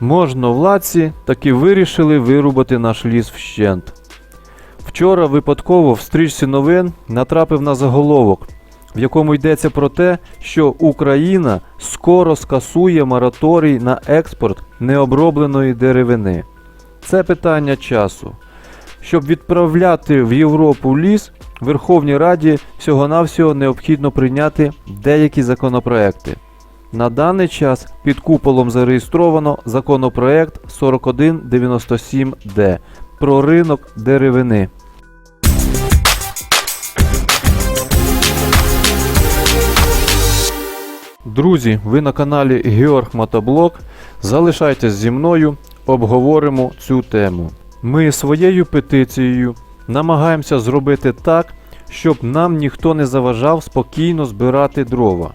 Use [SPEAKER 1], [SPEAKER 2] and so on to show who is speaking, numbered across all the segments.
[SPEAKER 1] Можновладці таки вирішили вирубати наш ліс вщент. Вчора випадково в стрічці новин натрапив на заголовок, в якому йдеться про те, що Україна скоро скасує мораторій на експорт необробленої деревини. Це питання часу. Щоб відправляти в Європу ліс, Верховній Раді всього-навсього необхідно прийняти деякі законопроекти. На даний час під куполом зареєстровано законопроект 4197Д про ринок деревини. Друзі, ви на каналі Георг Мотоблок. Залишайтесь зі мною, обговоримо цю тему. Ми своєю петицією намагаємося зробити так, щоб нам ніхто не заважав спокійно збирати дрова.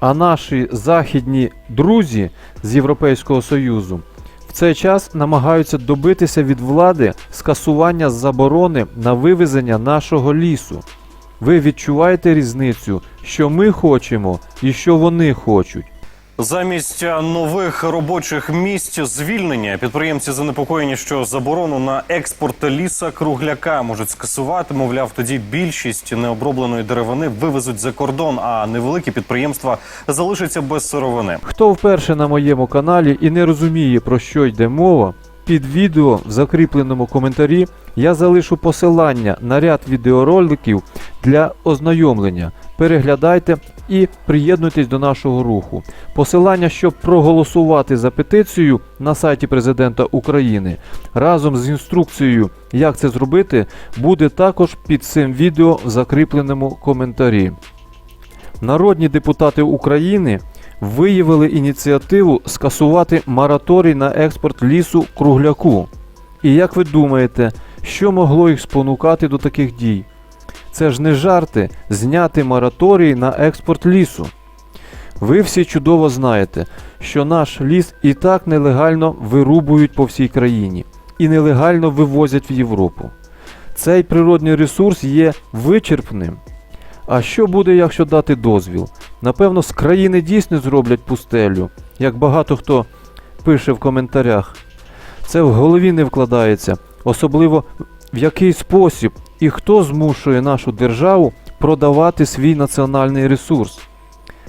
[SPEAKER 1] А наші західні друзі з Європейського Союзу в цей час намагаються добитися від влади скасування заборони на вивезення нашого лісу. Ви відчуваєте різницю, що ми хочемо і що вони хочуть.
[SPEAKER 2] Замість нових робочих місць звільнення підприємці занепокоєні, що заборону на експорт ліса кругляка можуть скасувати. Мовляв, тоді більшість необробленої деревини вивезуть за кордон, а невеликі підприємства залишаться без сировини.
[SPEAKER 1] Хто вперше на моєму каналі і не розуміє про що йде мова, під відео в закріпленому коментарі я залишу посилання на ряд відеороликів для ознайомлення. Переглядайте і приєднуйтесь до нашого руху. Посилання, щоб проголосувати за петицію на сайті Президента України разом з інструкцією, як це зробити, буде також під цим відео в закріпленому коментарі. Народні депутати України виявили ініціативу скасувати мораторій на експорт лісу кругляку. І як ви думаєте, що могло їх спонукати до таких дій? Це ж не жарти зняти мораторій на експорт лісу. Ви всі чудово знаєте, що наш ліс і так нелегально вирубують по всій країні і нелегально вивозять в Європу. Цей природний ресурс є вичерпним. А що буде, якщо дати дозвіл? Напевно, з країни дійсно зроблять пустелю, як багато хто пише в коментарях. Це в голові не вкладається, особливо в який спосіб і хто змушує нашу державу продавати свій національний ресурс.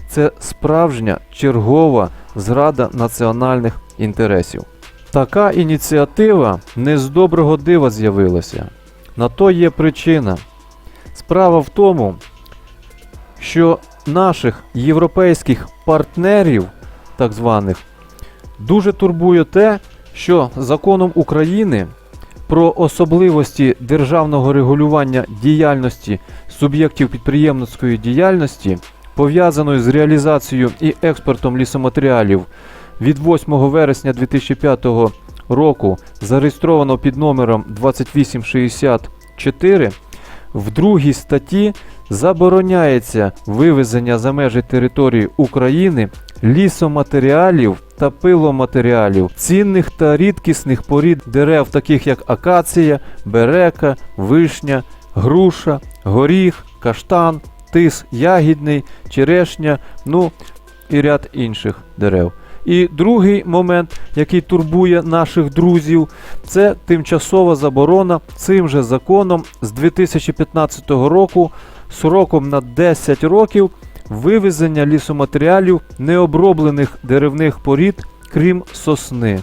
[SPEAKER 1] Це справжня чергова зрада національних інтересів. Така ініціатива не з доброго дива з'явилася. На то є причина. Справа в тому, що наших європейських партнерів, так званих, дуже турбує те, що законом України про особливості державного регулювання діяльності суб'єктів підприємницької діяльності, пов'язаної з реалізацією і експортом лісоматеріалів від 8 вересня 2005 року, зареєстровано під номером 2864, в другій статті забороняється вивезення за межі території України лісоматеріалів та пиломатеріалів, цінних та рідкісних порід дерев, таких як акація, берека, вишня, груша, горіх, каштан, тис ягідний, черешня, ну і ряд інших дерев. І другий момент, який турбує наших друзів, це тимчасова заборона цим же законом з 2015 року сроком на 10 років вивезення лісоматеріалів необроблених деревних порід, крім сосни.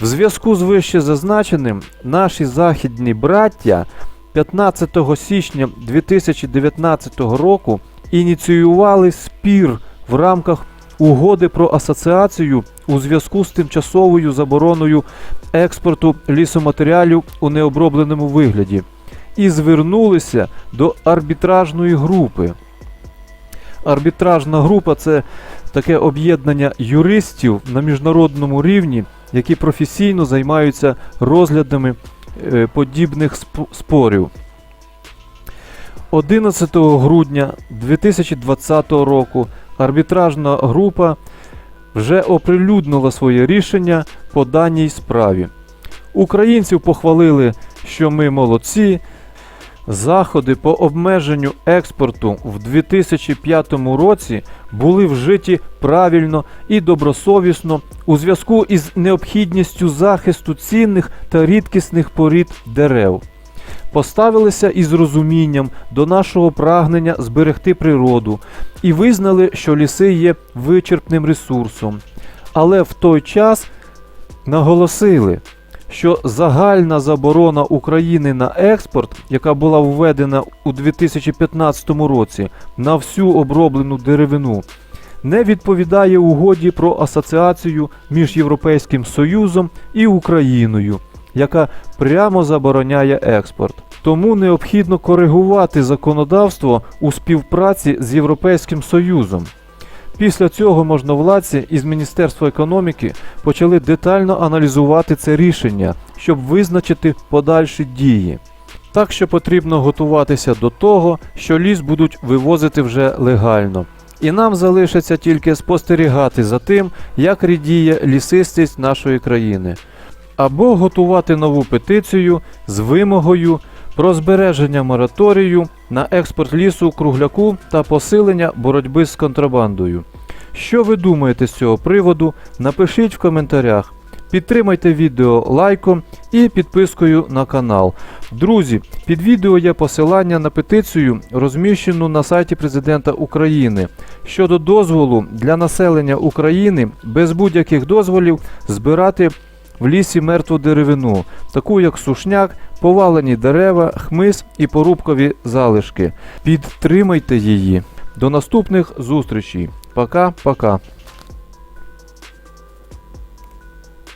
[SPEAKER 1] В зв'язку з вище зазначеним, наші західні браття 15 січня 2019 року ініціювали спір в рамках угоди про асоціацію у зв'язку з тимчасовою забороною експорту лісоматеріалів у необробленому вигляді і звернулися до арбітражної групи. Арбітражна група це таке об'єднання юристів на міжнародному рівні, які професійно займаються розглядами е, подібних сп- спорів. 11 грудня 2020 року арбітражна група вже оприлюднила своє рішення по даній справі. Українців похвалили, що ми молодці, Заходи по обмеженню експорту в 2005 році були вжиті правильно і добросовісно у зв'язку із необхідністю захисту цінних та рідкісних порід дерев. Поставилися із розумінням до нашого прагнення зберегти природу і визнали, що ліси є вичерпним ресурсом. Але в той час наголосили, що загальна заборона України на експорт, яка була введена у 2015 році на всю оброблену деревину, не відповідає угоді про асоціацію між Європейським Союзом і Україною, яка прямо забороняє експорт. Тому необхідно коригувати законодавство у співпраці з Європейським Союзом. Після цього можновладці із Міністерства економіки почали детально аналізувати це рішення, щоб визначити подальші дії. Так що потрібно готуватися до того, що ліс будуть вивозити вже легально. І нам залишиться тільки спостерігати за тим, як рідіє лісистість нашої країни, або готувати нову петицію з вимогою про збереження мораторію на експорт лісу кругляку та посилення боротьби з контрабандою. Що ви думаєте з цього приводу? Напишіть в коментарях. Підтримайте відео лайком і підпискою на канал. Друзі, під відео є посилання на петицію, розміщену на сайті Президента України щодо дозволу для населення України без будь-яких дозволів збирати в лісі мертву деревину, таку як сушняк, повалені дерева, хмиз і порубкові залишки. Підтримайте її. До наступних зустрічей. Пока-пока.